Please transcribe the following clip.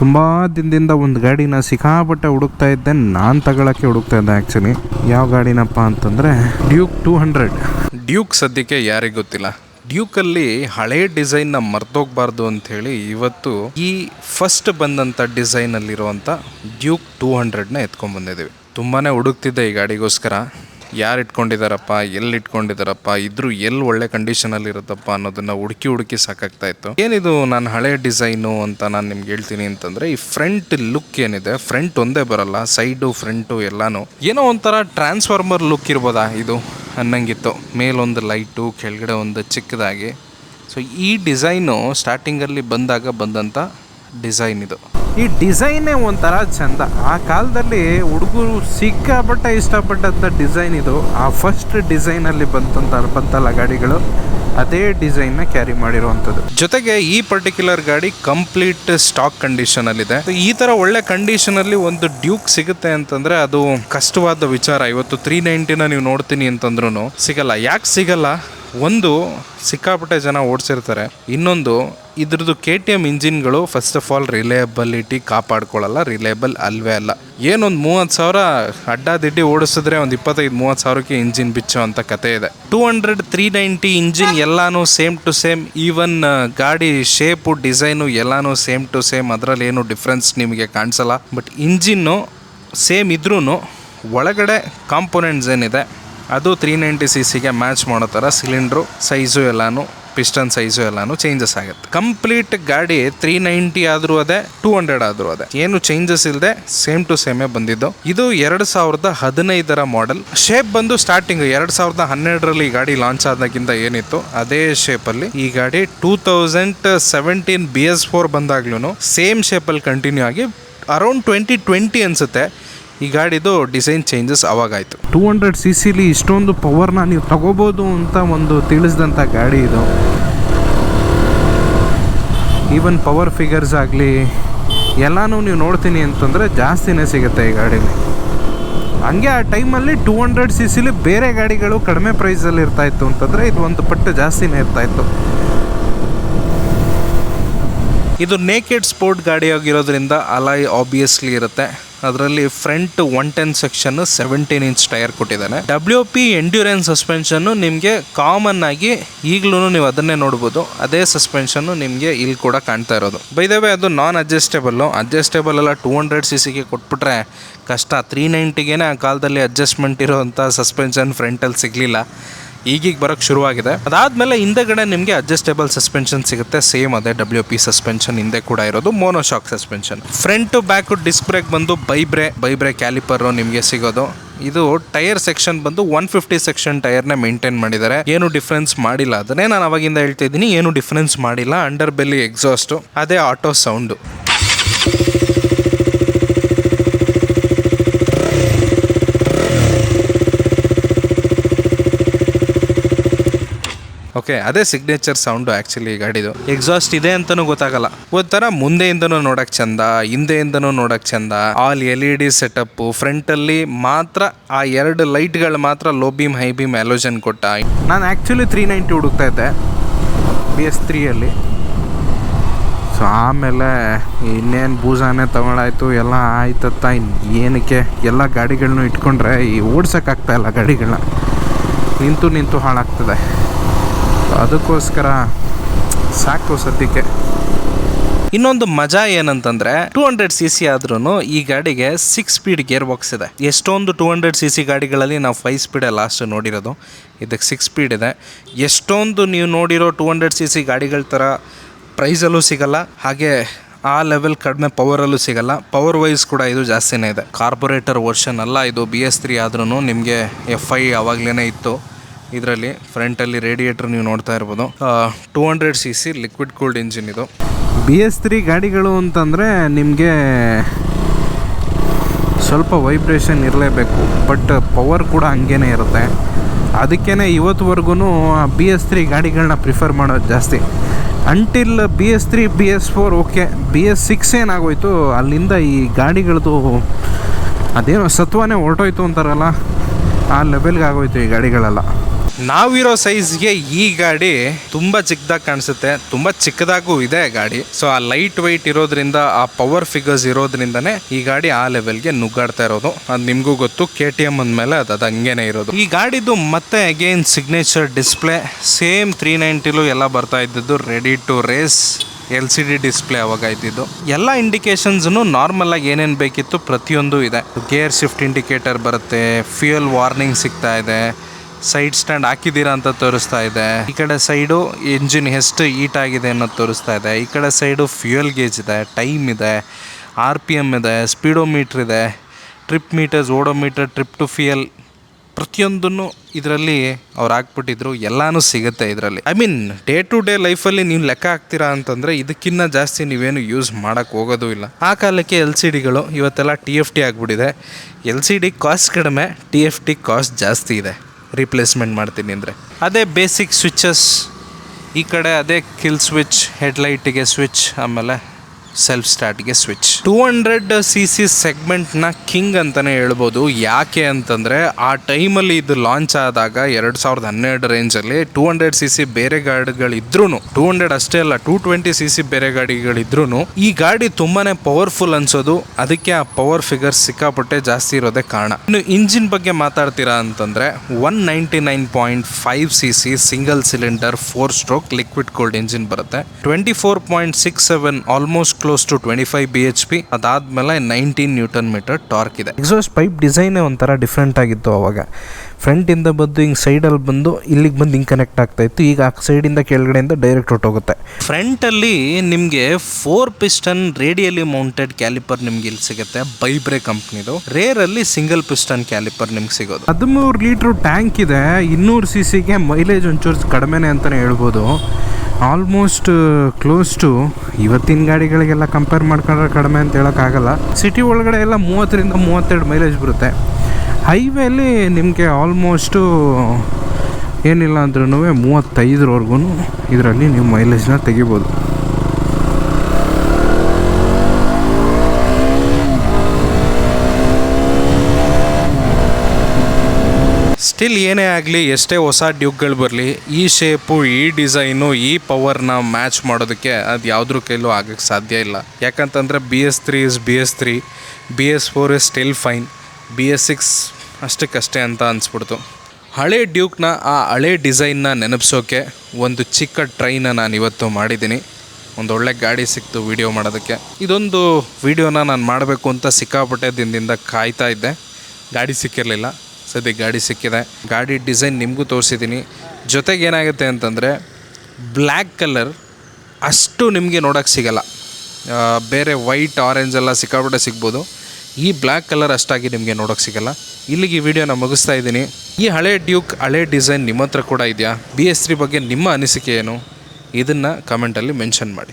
ತುಂಬ ದಿನದಿಂದ ಒಂದು ಗಾಡಿನ ಸಿಕ್ಕಾಪಟ್ಟೆ ಹುಡುಕ್ತಾ ಇದ್ದೆ. ನಾನು ತಗೊಳಕ್ಕೆ ಹುಡುಕ್ತಾ ಇದ್ದೆ ಆ್ಯಕ್ಚುಲಿ ಯಾವ ಗಾಡಿನಪ್ಪ ಅಂತಂದರೆ ಡ್ಯೂಕ್ ಟೂ ಹಂಡ್ರೆಡ್ ಡ್ಯೂಕ್ ಸದ್ಯಕ್ಕೆ ಯಾರಿಗೆ ಗೊತ್ತಿಲ್ಲ. ಡ್ಯೂಕಲ್ಲಿ ಹಳೆ ಡಿಸೈನ್ನ ಮರ್ತೋಗ್ಬಾರ್ದು ಅಂಥೇಳಿ ಇವತ್ತು ಈ ಫಸ್ಟ್ ಬಂದಂಥ ಡಿಸೈನಲ್ಲಿರುವಂಥ ಡ್ಯೂಕ್ ಟೂ ಹಂಡ್ರೆಡ್ನ ಎತ್ಕೊಂಡ್ಬಂದಿದ್ದೀವಿ ತುಂಬಾ ಹುಡುಕ್ತಿದ್ದೆ ಈ ಗಾಡಿಗೋಸ್ಕರ. ಯಾರು ಇಟ್ಕೊಂಡಿದ್ದಾರಪ್ಪ ಎಲ್ಲಿ ಇಟ್ಕೊಂಡಿದ್ದಾರಪ್ಪ ಇದ್ರು ಎಲ್ಲಿ ಒಳ್ಳೆ ಕಂಡೀಷನಲ್ಲಿ ಇರುತ್ತಪ್ಪ ಅನ್ನೋದನ್ನ ಹುಡುಕಿ ಹುಡುಕಿ ಸಾಕಾಗ್ತಾ ಇತ್ತು. ಏನಿದು ನಾನು ಹಳೆ ಡಿಸೈನು ಅಂತ ನಾನು ನಿಮ್ಗೆ ಹೇಳ್ತೀನಿ ಅಂತಂದ್ರೆ, ಈ ಫ್ರಂಟ್ ಲುಕ್ ಏನಿದೆ ಫ್ರಂಟ್ ಒಂದೇ ಬರಲ್ಲ ಸೈಡು ಫ್ರಂಟು ಎಲ್ಲಾನು. ಏನೋ ಒಂಥರ ಟ್ರಾನ್ಸ್ಫಾರ್ಮರ್ ಲುಕ್ ಇರ್ಬೋದಾ ಇದು ಅನ್ನಂಗಿತ್ತು. ಮೇಲೊಂದು ಲೈಟು ಕೆಳಗಡೆ ಒಂದು ಚಿಕ್ಕದಾಗಿ. ಸೊ ಈ ಡಿಸೈನು ಸ್ಟಾರ್ಟಿಂಗಲ್ಲಿ ಬಂದಾಗ ಬಂದಂಥ ಡಿಸೈನ್ ಇದು. ಈ ಡಿಸೈನೇ ಒಂಥರ ಚಂದ. ಆ ಕಾಲದಲ್ಲಿ ಹುಡುಗರು ಸಿಕ್ಕಾಪಟ್ಟೆ ಇಷ್ಟಪಟ್ಟಂಥ ಡಿಸೈನ್ ಇದು. ಆ ಫಸ್ಟ್ ಡಿಸೈನಲ್ಲಿ ಬಂತಂತ ಬಂತಲ್ಲ ಗಾಡಿಗಳು, ಅದೇ ಡಿಸೈನ್ನ ಕ್ಯಾರಿ ಮಾಡಿರುವಂಥದ್ದು. ಜೊತೆಗೆ ಈ ಪರ್ಟಿಕ್ಯುಲರ್ ಗಾಡಿ ಕಂಪ್ಲೀಟ್ ಸ್ಟಾಕ್ ಕಂಡೀಷನ್ ಅಲ್ಲಿದೆ. ಈ ತರ ಒಳ್ಳೆ ಕಂಡೀಷನ್ ಅಲ್ಲಿ ಒಂದು ಡ್ಯೂಕ್ ಸಿಗುತ್ತೆ ಅಂತಂದ್ರೆ ಅದು ಕಷ್ಟವಾದ ವಿಚಾರ. ಇವತ್ತು ತ್ರೀ ನೈಂಟಿನ ನೀವು ನೋಡ್ತೀನಿ ಅಂತಂದ್ರೂ ಸಿಗಲ್ಲ. ಯಾಕೆ ಸಿಗಲ್ಲ? ಒಂದು ಸಿಕ್ಕಾಪಟ್ಟೆ ಜನ ಓಡಿಸಿರ್ತಾರೆ. ಇನ್ನೊಂದು, ಇದ್ರದ್ದು ಕೆ ಟಿ ಎಂ ಇಂಜಿನ್ಗಳು ಫಸ್ಟ್ ಆಫ್ ಆಲ್ ರಿಲೇಯಬಲಿಟಿ ಕಾಪಾಡ್ಕೊಳ್ಳಲ್ಲ ರಿಲೇಯಬಲ್ ಅಲ್ವೇ ಅಲ್ಲ. ಏನೊಂದು ಮೂವತ್ತು ಸಾವಿರ ಅಡ್ಡಾದಿಡ್ಡಿ ಓಡಿಸಿದ್ರೆ ಒಂದು ಇಪ್ಪತ್ತೈದು, ಮೂವತ್ತು ಸಾವಿರಕ್ಕೆ ಇಂಜಿನ್ ಬಿಚ್ಚೋ ಅಂತ ಕತೆ ಇದೆ. Two hundred three ninety engine ಎಲ್ಲಾನು ಸೇಮ್ ಟು ಸೇಮ್ ಈವನ್ ಗಾಡಿ ಶೇಪು ಡಿಸೈನು ಎಲ್ಲಾನು ಸೇಮ್ ಟು ಸೇಮ್ ಅದರಲ್ಲಿ ಏನು ಡಿಫ್ರೆನ್ಸ್ ನಿಮಗೆ ಕಾಣಿಸಲ್ಲ. ಬಟ್ ಇಂಜಿನ್ನು ಸೇಮ್ ಇದ್ರೂ ಒಳಗಡೆ ಕಾಂಪೊನೆಂಟ್ಸ್ ಏನಿದೆ ಅದು ತ್ರೀ ನೈಂಟಿ ಸಿ ಸಿಗೆ ಮ್ಯಾಚ್ ಮಾಡೋ ಥರ ಸಿಲಿಂಡ್ರು ಸೈಜು ಎಲ್ಲಾನು ಪಿಸ್ಟನ್ ಸೈಜು ಎಲ್ಲಾನು ಚೇಂಜಸ್ ಆಗುತ್ತೆ. ಕಂಪ್ಲೀಟ್ ಗಾಡಿ ತ್ರೀ ನೈಂಟಿ ಆದರೂ ಅದೇ ಟೂ ಹಂಡ್ರೆಡ್ ಆದರೂ ಅದೇ. ಏನು ಚೇಂಜಸ್ ಇಲ್ಲದೆ ಸೇಮ್ ಟು ಸೇಮೇ ಬಂದಿದ್ದು. ಇದು ಎರಡು ಸಾವಿರದ ಹದಿನೈದರ ಮಾಡೆಲ್ ಶೇಪ್ ಬಂದು ಸ್ಟಾರ್ಟಿಂಗ್ ಎರಡು ಸಾವಿರದ ಹನ್ನೆರಡರಲ್ಲಿ ಈ ಗಾಡಿ ಲಾಂಚ್ ಆದಾಗಿಂದ ಏನಿತ್ತು, ಅದೇ ಶೇಪಲ್ಲಿ ಈ ಗಾಡಿ two thousand seventeen B S four ಬಂದಾಗ್ಲೂ same ಶೇಪಲ್ಲಿ ಕಂಟಿನ್ಯೂ ಆಗಿ ಅರೌಂಡ್ ಟ್ವೆಂಟಿ ಟ್ವೆಂಟಿ ಅನಿಸುತ್ತೆ. ಈ ಗಾಡಿದು ಡಿಸೈನ್ ಚೇಂಜಸ್ ಅವಾಗಾಯಿತು. ಟೂ ಹಂಡ್ರೆಡ್ ಸಿ ಸಿಲಿ ಇಷ್ಟೊಂದು ಪವರ್ನ ನೀವು ತಗೋಬೋದು ಅಂತ ಒಂದು ತಿಳಿಸಿದಂಥ ಗಾಡಿ ಇದು. ಈವನ್ ಪವರ್ ಫಿಗರ್ಸ್ ಆಗಲಿ, ಎಲ್ಲನೂ ನೀವು ನೋಡ್ತೀನಿ ಅಂತಂದರೆ ಜಾಸ್ತಿನೇ ಸಿಗುತ್ತೆ ಈ ಗಾಡೀಲಿ. ಹಂಗೆ ಆ ಟೈಮಲ್ಲಿ ಟೂ ಹಂಡ್ರೆಡ್ ಸಿ ಸಿಲಿ ಬೇರೆ ಗಾಡಿಗಳು ಕಡಿಮೆ ಪ್ರೈಸಲ್ಲಿ ಇರ್ತಾ ಇತ್ತು ಅಂತಂದರೆ ಇದು ಒಂದು ಪಟ್ಟು ಜಾಸ್ತಿನೇ ಇರ್ತಾ ಇತ್ತು. ಇದು ನೇಕೆಡ್ ಸ್ಪೋರ್ಟ್ ಗಾಡಿಯಾಗಿರೋದ್ರಿಂದ ಅಲಾಯ್ ಆಬ್ವಿಯಸ್ಲಿ ಇರುತ್ತೆ. ಅದರಲ್ಲಿ front one ten section seventeen inch tyre ಕೊಟ್ಟಿದ್ದಾನೆ. ಡಬ್ಲ್ಯೂ ಪಿ ಎಂಡ್ಯೂರೆನ್ಸ್ ಸಸ್ಪೆನ್ಷನ್ ನಿಮಗೆ ಕಾಮನ್ ಆಗಿ ಈಗಲೂ ನೀವು ಅದನ್ನೇ ನೋಡ್ಬೋದು. ಅದೇ ಸಸ್ಪೆನ್ಷನ್ ನಿಮಗೆ ಇಲ್ಲಿ ಕೂಡ ಕಾಣ್ತಾ ಇರೋದು. ಬೈದವೇ ಅದು ನಾನ್ ಅಡ್ಜಸ್ಟೇಬಲ್ಲು ಅಡ್ಜಸ್ಟೇಬಲ್ ಎಲ್ಲ ಟೂ ಹಂಡ್ರೆಡ್ ಸಿ ಸಿಗೆ ಕೊಟ್ಬಿಟ್ರೆ ಕಷ್ಟ. ತ್ರೀ ನೈಂಟಿಗೇನೆ ಆ ಕಾಲದಲ್ಲಿ ಅಡ್ಜಸ್ಟ್ಮೆಂಟ್ ಇರೋವಂಥ ಸಸ್ಪೆನ್ಷನ್ ಫ್ರಂಟಲ್ಲಿ ಸಿಗಲಿಲ್ಲ. ಈಗೀಗ ಬರೋಕ್ಕೆ ಶುರುವಾಗಿದೆ. ಅದಾದಮೇಲೆ ಹಿಂದೆಗಡೆ ನಿಮಗೆ ಅಡ್ಜಸ್ಟೇಬಲ್ ಸಸ್ಪೆನ್ಷನ್ ಸಿಗುತ್ತೆ. ಸೇಮ್ ಅದೇ ಡಬ್ಲ್ಯೂ ಪಿ ಸಸ್ಪೆನ್ಷನ್ ಹಿಂದೆ ಕೂಡ ಇರೋದು monoshock suspension front back disc brake ಬಂದು ಬೈಬ್ರೆ ಬೈಬ್ರೆ ಕ್ಯಾಲಿಪರ್ ನಿಮಗೆ ಸಿಗೋದು. ಇದು ಟೈರ್ ಸೆಕ್ಷನ್ ಬಂದು ಒನ್ ಫಿಫ್ಟಿ ಸೆಕ್ಷನ್ ಟೈರ್ನ ಮೇಂಟೈನ್ ಮಾಡಿದ್ದಾರೆ. ಏನು ಡಿಫ್ರೆನ್ಸ್ ಮಾಡಿಲ್ಲ. ಅದನ್ನೇ ನಾನು ಅವಾಗಿಂದ ಹೇಳ್ತಾ ಇದ್ದೀನಿ ಏನು ಡಿಫ್ರೆನ್ಸ್ ಮಾಡಿಲ್ಲ. ಅಂಡರ್ ಬೆಲ್ಲಿ ಎಕ್ಸಾಸ್ಟು ಅದೇ ಆಟೋ ಸೌಂಡು ಓಕೆ ಅದೇ ಸಿಗ್ನೇಚರ್ ಸೌಂಡು ಆ್ಯಕ್ಚುಲಿ ಗಾಡಿದು. ಎಕ್ಸಾಸ್ಟ್ ಇದೆ ಅಂತಲೂ ಗೊತ್ತಾಗಲ್ಲ. ಒಂಥರ ಮುಂದೆಯಿಂದನೂ ನೋಡಕ್ ಚಂದ, ಹಿಂದೆಯಿಂದನೂ ನೋಡಕ್ ಚಂದ. All L E D setup ಫ್ರಂಟಲ್ಲಿ ಮಾತ್ರ ಆ ಎರಡು ಲೈಟ್ಗಳು ಮಾತ್ರ low beam high beam halogen ಕೊಟ್ಟ. ನಾನು ಆ್ಯಕ್ಚುಲಿ ತ್ರೀ ನೈಂಟಿ ಹುಡುಕ್ತಾ ಇದ್ದೆ ಬಿ ಎಸ್ ತ್ರೀಯಲ್ಲಿ ಸೊ ಆಮೇಲೆ ಇನ್ನೇನು ಬೂಜಾನೇ ತಗೊಳಾಯ್ತು ಎಲ್ಲ ಆಯ್ತತ್ತ ಏನಕ್ಕೆ ಎಲ್ಲ ಗಾಡಿಗಳನ್ನೂ ಇಟ್ಕೊಂಡ್ರೆ ಈ ಓಡ್ಸೋಕ್ಕಾಗ್ತಾ ಇಲ್ಲ ಗಾಡಿಗಳನ್ನ ನಿಂತು ನಿಂತು ಹಾಳಾಗ್ತದೆ. ಅದಕ್ಕೋಸ್ಕರ ಸಾಕು ಸದ್ಯಕ್ಕೆ. ಇನ್ನೊಂದು ಮಜಾ ಏನಂತಂದ್ರೆ ಟೂ ಹಂಡ್ರೆಡ್ ಸಿ ಸಿ ಆದ್ರೂ ಈ ಗಾಡಿಗೆ ಸಿಕ್ಸ್ ಸ್ಪೀಡ್ ಗೇರ್ ಬಾಕ್ಸ್ ಇದೆ. ಎಷ್ಟೊಂದು ಟೂ ಹಂಡ್ರೆಡ್ ಸಿ ಸಿ ಗಾಡಿಗಳಲ್ಲಿ ನಾವು ಫೈವ್ ಸ್ಪೀಡೇ ಲಾಸ್ಟ್ ನೋಡಿರೋದು. ಇದಕ್ಕೆ ಸಿಕ್ಸ್ ಸ್ಪೀಡ್ ಇದೆ. ಎಷ್ಟೊಂದು ನೀವು ನೋಡಿರೋ ಟೂ ಹಂಡ್ರೆಡ್ ಸಿ ಸಿ ಗಾಡಿಗಳ ಥರ ಪ್ರೈಸಲ್ಲೂ ಸಿಗಲ್ಲ, ಹಾಗೆ ಆ ಲೆವೆಲ್ ಕಡಿಮೆ ಪವರಲ್ಲೂ ಸಿಗಲ್ಲ. ಪವರ್ ವೈಸ್ ಕೂಡ ಇದು ಜಾಸ್ತಿನೇ ಇದೆ. ಕಾರ್ಪೊರೇಟರ್ ವರ್ಷನ್ ಅಲ್ಲ ಇದು ಬಿ ಎಸ್ ತ್ರೀ ಆದ್ರೂ ನಿಮಗೆ ಎಫ್ ಐ ಆವಾಗಲೇ ಇತ್ತು. ಇದರಲ್ಲಿ ಫ್ರಂಟಲ್ಲಿ ರೇಡಿಯೇಟರ್ ನೀವು ನೋಡ್ತಾ ಇರ್ಬೋದು. Two hundred C C liquid cooled engine ಇದು. ಬಿ ಎಸ್ ತ್ರೀ ಗಾಡಿಗಳು ಅಂತಂದರೆ ನಿಮಗೆ ಸ್ವಲ್ಪ ವೈಬ್ರೇಷನ್ ಇರಲೇಬೇಕು, ಬಟ್ ಪವರ್ ಕೂಡ ಹಂಗೇನೆ ಇರುತ್ತೆ. ಅದಕ್ಕೇ ಇವತ್ತುವರೆಗೂ ಬಿ ಎಸ್ ತ್ರೀ ಗಾಡಿಗಳನ್ನ ಪ್ರಿಫರ್ ಮಾಡೋದು ಜಾಸ್ತಿ. Until B S three, B S four, okay, B S six ಏನಾಗೋಯ್ತು, ಅಲ್ಲಿಂದ ಈ ಗಾಡಿಗಳದ್ದು ಅದೇನೋ ಸತ್ವನೇ ಹೊರಟೋಯ್ತು ಅಂತಾರಲ್ಲ, ಆ ಲೆವೆಲ್ಗೆ ಆಗೋಯ್ತು ಈ ಗಾಡಿಗಳೆಲ್ಲ. ನಾವಿರೋ ಸೈಜ್ಗೆ ಈ ಗಾಡಿ ತುಂಬ ಚಿಕ್ಕದಾಗಿ ಕಾಣಿಸುತ್ತೆ, ತುಂಬ ಚಿಕ್ಕದಾಗೂ ಇದೆ ಗಾಡಿ. ಸೊ ಆ ಲೈಟ್ ವೈಟ್ ಇರೋದ್ರಿಂದ, ಆ ಪವರ್ ಫಿಗರ್ಸ್ ಇರೋದ್ರಿಂದನೇ ಈ ಗಾಡಿ ಆ ಲೆವೆಲ್ಗೆ ನುಗ್ಗಾಡ್ತಾ ಇರೋದು. ಅದು ನಿಮಗೂ ಗೊತ್ತು ಕೆ ಟಿ ಎಂ ಅಂದಮೇಲೆ ಅದು ಅದು ಹಂಗೇನೆ ಇರೋದು. ಈ ಗಾಡಿದು ಮತ್ತೆ again signature display same three ನೈಂಟಿಲು ಎಲ್ಲ ಬರ್ತಾ ಇದ್ದದ್ದು ready to race L C D display ಅವಾಗ ಇದ್ದಿದ್ದು. ಎಲ್ಲ ಇಂಡಿಕೇಶನ್ಸ್ನು ನಾರ್ಮಲ್ ಆಗಿ ಏನೇನು ಬೇಕಿತ್ತು ಪ್ರತಿಯೊಂದು ಇದೆ. ಗೇರ್ ಶಿಫ್ಟ್ ಇಂಡಿಕೇಟರ್ ಬರುತ್ತೆ ಫ್ಯೂಯಲ್ ವಾರ್ನಿಂಗ್ ಸಿಗ್ತಾ ಇದೆ ಸೈಡ್ ಸ್ಟ್ಯಾಂಡ್ ಹಾಕಿದ್ದೀರಾ ಅಂತ ತೋರಿಸ್ತಾ ಇದೆ. ಈ ಕಡೆ ಸೈಡು ಎಂಜಿನ್ ಎಷ್ಟು ಹೀಟ್ ಆಗಿದೆ ಅನ್ನೋದು ತೋರಿಸ್ತಾ ಇದೆ. ಈ ಕಡೆ ಸೈಡು ಫ್ಯೂಯಲ್ ಗೇಜ್ ಇದೆ, ಟೈಮ್ ಇದೆ ಆರ್ ಪಿ ಎಂ ಇದೆ, ಸ್ಪೀಡೋಮೀಟ್ರ್ ಇದೆ, trip meters, odometer, trip two fuel ಪ್ರತಿಯೊಂದನ್ನು ಇದರಲ್ಲಿ ಅವ್ರು ಹಾಕ್ಬಿಟ್ಟಿದ್ರು. ಎಲ್ಲಾನು ಸಿಗುತ್ತೆ ಇದರಲ್ಲಿ. I mean day to day ಲೈಫಲ್ಲಿ ನೀವು ಲೆಕ್ಕ ಹಾಕ್ತೀರಾ ಅಂತಂದರೆ ಇದಕ್ಕಿಂತ ಜಾಸ್ತಿ ನೀವೇನು ಯೂಸ್ ಮಾಡೋಕ್ಕೆ ಹೋಗೋದು ಇಲ್ಲ. ಆ ಕಾಲಕ್ಕೆ ಎಲ್ ಸಿ ಡಿಗಳು ಇವತ್ತೆಲ್ಲ ಟಿ ಎಫ್ ಟಿ ಆಗಿಬಿಟ್ಟಿದೆ. ಎಲ್ ಸಿ ಡಿ ಕಾಸ್ಟ್ ಕಡಿಮೆ ಟಿ ಎಫ್ ಟಿ ಕಾಸ್ಟ್ ಜಾಸ್ತಿ ಇದೆ. ರಿಪ್ಲೇಸ್ಮೆಂಟ್ ಮಾಡ್ತೀನಿ ಅಂದರೆ. ಅದೇ ಬೇಸಿಕ್ ಸ್ವಿಚಸ್ ಈ ಕಡೆ ಅದೇ ಕಿಲ್ ಸ್ವಿಚ್ ಹೆಡ್ಲೈಟಿಗೆ ಸ್ವಿಚ್ ಆಮೇಲೆ self ಸ್ಟಾರ್ಟ್ಗೆ switch two hundred C C ಸೆಗ್ಮೆಂಟ್ನ king ಅಂತಲೇ ಹೇಳ್ಬೋದು. ಯಾಕೆ ಅಂತಂದರೆ, ಆ ಟೈಮಲ್ಲಿ ಇದು ಲಾಂಚ್ ಆದಾಗ ಎರಡು ಸಾವಿರದ ಹನ್ನೆರಡು ರೇಂಜಲ್ಲಿ ಟೂ ಹಂಡ್ರೆಡ್ ಸಿ ಸಿ ಬೇರೆ ಗಾಡಿಗಳಿದ್ರೂ ಟೂ ಹಂಡ್ರೆಡ್ ಅಷ್ಟೇ ಅಲ್ಲ ಟೂ ಟ್ವೆಂಟಿ ಸಿ ಸಿ ಬೇರೆ ಗಾಡಿಗಳಿದ್ರೂ ಈ ಗಾಡಿ ತುಂಬಾ ಪವರ್ಫುಲ್ ಅನ್ಸೋದು. ಅದಕ್ಕೆ ಆ ಪವರ್ ಫಿಗರ್ ಸಿಕ್ಕಾಪಟ್ಟೆ ಜಾಸ್ತಿ ಇರೋದೇ ಕಾರಣ. ಇನ್ನು ಇಂಜಿನ್ ಬಗ್ಗೆ ಮಾತಾಡ್ತೀರಾ ಅಂತಂದರೆ one ninety nine point five C C single cylinder four stroke liquid cooled engine ಬರುತ್ತೆ. Twenty four point six seven almost close to twenty five B H P ಅದಾದ್ಮೇಲೆ ನೈನ್ಟೀನ್ ನ್ಯೂಟನ್ ಮೀಟರ್ ಟಾರ್ಕ್ ಇದೆ. Exhaust pipe ಡಿಸೈನೇ ಒಂಥರ different ಆಗಿತ್ತು ಅವಾಗ. ಫ್ರಂಟಿಂದ ಬಂದು ಹಿಂಗೆ ಸೈಡಲ್ಲಿ ಬಂದು ಇಲ್ಲಿಗೆ ಬಂದು ಹಿಂಗೆ ಕನೆಕ್ಟ್ ಆಗ್ತಾ ಇತ್ತು. ಈಗ ಆ ಸೈಡಿಂದ ಕೆಳಗಡೆಯಿಂದ ಡೈರೆಕ್ಟ್ ಹೊಟ್ಟೋಗುತ್ತೆ ಫ್ರಂಟಲ್ಲಿ ನಿಮಗೆ four piston radially mounted caliper ನಿಮ್ಗೆ ಇಲ್ಲಿ ಸಿಗುತ್ತೆ ಬೈಬ್ರೆ ಕಂಪ್ನಿದು. ರೇರಲ್ಲಿ ಸಿಂಗಲ್ ಪಿಸ್ಟನ್ ಕ್ಯಾಲಿಪರ್ ನಿಮ್ಗೆ ಸಿಗೋದು. ಹದಿಮೂರು ಲೀಟ್ರ್ ಟ್ಯಾಂಕ್ ಇದೆ ಇನ್ನೂರು ಸಿ ಸಿಗೆ ಮೈಲೇಜ್ ಒಂಚೂರು ಕಡಿಮೆನೆ ಅಂತಲೇ ಹೇಳ್ಬೋದು. ಆಲ್ಮೋಸ್ಟ್ ಕ್ಲೋಸ್ ಟು ಇವತ್ತಿನ ಗಾಡಿಗಳಿಗೆಲ್ಲ ಕಂಪೇರ್ ಮಾಡ್ಕೊಂಡ್ರೆ ಕಡಿಮೆ ಅಂತ ಹೇಳೋಕ್ಕಾಗಲ್ಲ. ಸಿಟಿ ಒಳಗಡೆ ಎಲ್ಲ ಮೂವತ್ತರಿಂದ ಮೂವತ್ತೆರಡು ಮೈಲೇಜ್ ಬರುತ್ತೆ. ಹೈವೇಲಿ ನಿಮಗೆ ಆಲ್ಮೋಸ್ಟು ಏನಿಲ್ಲ ಅಂದ್ರೂ ಮೂವತ್ತೈದರವರೆಗೂ ಇದರಲ್ಲಿ ನೀವು ಮೈಲೇಜ್ನ ತೆಗಿಬೋದು. ಸ್ಟಿಲ್ ಏನೇ ಆಗಲಿ, ಎಷ್ಟೇ ಹೊಸ ಡ್ಯೂಕ್ಗಳು ಬರಲಿ, ಈ ಶೇಪು ಈ ಡಿಸೈನು ಈ ಪವರ್ನ ಮ್ಯಾಚ್ ಮಾಡೋದಕ್ಕೆ ಅದು ಯಾವುದ್ರ ಕೈಲೂ ಆಗಕ್ಕೆ ಸಾಧ್ಯ ಇಲ್ಲ. ಯಾಕಂತಂದರೆ B S three is B S three B S four is still fine B S six ಅಷ್ಟಕ್ಕಷ್ಟೇ ಅಂತ ಅನಿಸ್ಬಿಡ್ತು. ಹಳೆ ಡ್ಯೂಕ್ನ, ಆ ಹಳೆ ಡಿಸೈನ್ನ ನೆನಪಿಸೋಕೆ ಒಂದು ಚಿಕ್ಕ ಟ್ರೈನ ನಾನು ಇವತ್ತು ಮಾಡಿದ್ದೀನಿ. ಒಂದು ಒಳ್ಳೆ ಗಾಡಿ ಸಿಕ್ತು ವಿಡಿಯೋ ಮಾಡೋದಕ್ಕೆ. ಇದೊಂದು ವಿಡಿಯೋನ ನಾನು ಮಾಡಬೇಕು ಅಂತ ಸಿಕ್ಕಾಪಟ್ಟೆ ದಿನದಿಂದ ಕಾಯ್ತಾ ಇದ್ದೆ. ಗಾಡಿ ಸಿಕ್ಕಿರಲಿಲ್ಲ. ಸದ್ಯ ಗಾಡಿ ಸಿಕ್ಕಿದೆ. ಗಾಡಿ ಡಿಸೈನ್ ನಿಮಗೂ ತೋರಿಸಿದ್ದೀನಿ. ಜೊತೆಗೆ ಏನಾಗುತ್ತೆ ಅಂತಂದರೆ, ಬ್ಲ್ಯಾಕ್ ಕಲರ್ ಅಷ್ಟು ನಿಮಗೆ ನೋಡೋಕ್ಕೆ ಸಿಗಲ್ಲ. ಬೇರೆ ವೈಟ್, ಆರೆಂಜ್ ಎಲ್ಲ ಸಿಕ್ಕಾಬಿಟ್ಟೆ ಸಿಗ್ಬೋದು. ಈ ಬ್ಲ್ಯಾಕ್ ಕಲರ್ ಅಷ್ಟಾಗಿ ನಿಮಗೆ ನೋಡೋಕೆ ಸಿಗಲ್ಲ. ಇಲ್ಲಿಗೆ ಈ ವಿಡಿಯೋನ ಮುಗಿಸ್ತಾ ಇದ್ದೀನಿ. ಈ ಹಳೆ ಡ್ಯೂಕ್, ಹಳೆ ಡಿಸೈನ್ ನಿಮ್ಮ ಹತ್ರ ಕೂಡ ಇದೆಯಾ? ಬಿ ಎಸ್ ತ್ರೀ ಬಗ್ಗೆ ನಿಮ್ಮ ಅನಿಸಿಕೆ ಏನು? ಇದನ್ನು ಕಮೆಂಟಲ್ಲಿ ಮೆನ್ಷನ್ ಮಾಡಿ.